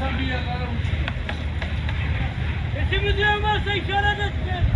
Duysan bir yerlere Sesimi duyan varsa işaret etsin.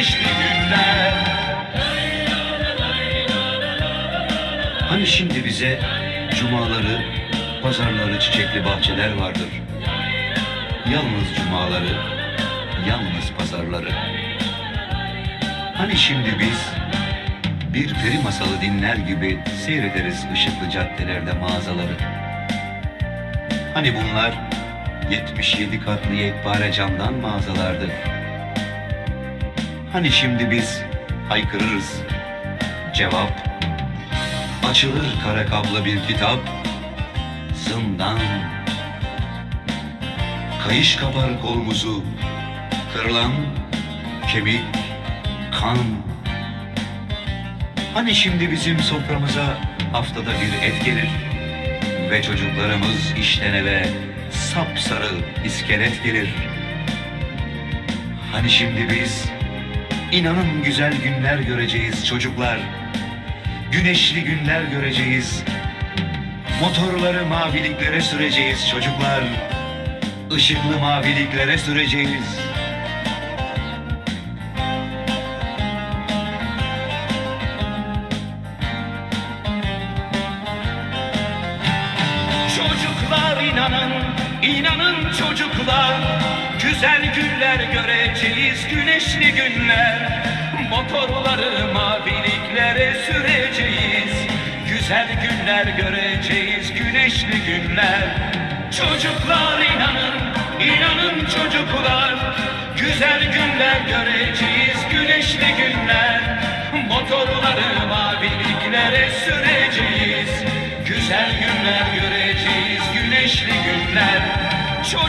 güneşli günler Hani şimdi bize cumaları, pazarları, çiçekli bahçeler vardır. Yalnız cumaları, yalnız pazarları. Hani şimdi biz bir peri masalı dinler gibi seyrederiz ışıklı caddelerde mağazaları. Hani bunlar 77 katlı yekpare camdan mağazalardı. Hani şimdi biz haykırırız. Cevap Açılır kara kablo bir kitap Zindan Kayış kapar kolumuzu Kırılan kemik Kan. Hani şimdi bizim soframıza Haftada bir et gelir Ve çocuklarımız işten eve Sapsarı iskelet gelir. Hani şimdi biz İnanın güzel günler göreceğiz çocuklar Güneşli günler göreceğiz. Motorları maviliklere süreceğiz çocuklar. Işıklı maviliklere süreceğiz. Çocuklar inanın, inanın çocuklar Güzel günler göreceğiz, güneşli günler. Motorları maviliklere süreceğiz Güzel günler göreceğiz, güneşli günler. Çocuklar inanın, inanın çocuklar Güzel günler göreceğiz, güneşli günler. Motorları maviliklere süreceğiz Güzel günler göreceğiz,